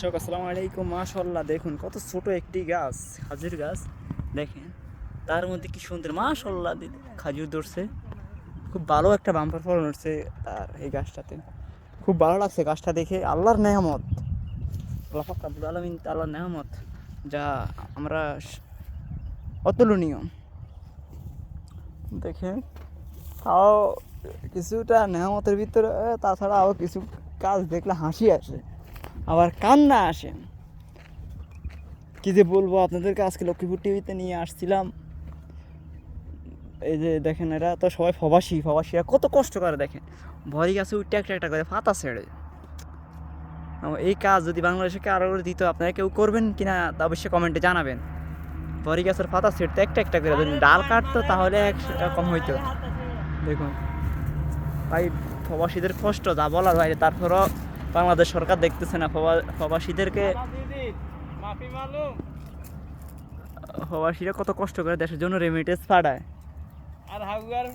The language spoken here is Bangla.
দর্শক, আসসালামু আলাইকুম। মাশাল্লাহ দেখুন কত ছোট একটি গাছ, খাজুর গাছ। দেখেন, তার মধ্যে কি সুন্দর। মাশাল্লাহ খাজুর ধরছে। খুব ভালো একটা বাম্পার ফলন হচ্ছে তার এই গাছটাতে। খুব ভালো লাগছে গাছটা দেখে। আল্লাহর নেহামত। আল্লাহ আব্দুল আলমিন আল্লাহর নেহামত, যা আমরা অতুলনীয়। দেখেন, তাও কিছুটা নেহামতের ভিতরে, তাছাড়া আরও কিছু কাজ দেখলে হাসি আসে। আবার কান্না আসে। কি যে বলব, আপনাদেরকে আজকে লক্ষ্মীপুর টিভিতে নিয়ে আসছিলাম। এই যে দেখেন এরা তো সবাই প্রবাসী প্রবাসীরা কত কষ্ট করে দেখেন। ভরি গাছে উঠে একটা একটা করে, ফাতা ছেড়ে। এই কাজ যদি বাংলাদেশে করে দিত, আপনারা কেউ করবেন কিনা তা অবশ্যই কমেন্টে জানাবেন। বরি গাছের পাতা ছেড়তে একটা একটা করে যদি ডাল কাটতো, তাহলে কম হইতো। দেখুন, ভাই প্রবাসীদের কষ্ট যা বলার বাইরে, তারপরও বাংলাদেশ সরকার দেখতেছে না প্রবা- প্রবাসীদেরকে প্রবাসীরা কত কষ্ট করে দেশের জন্য রেমিটেন্স পাঠায়। আর হাগুয়ার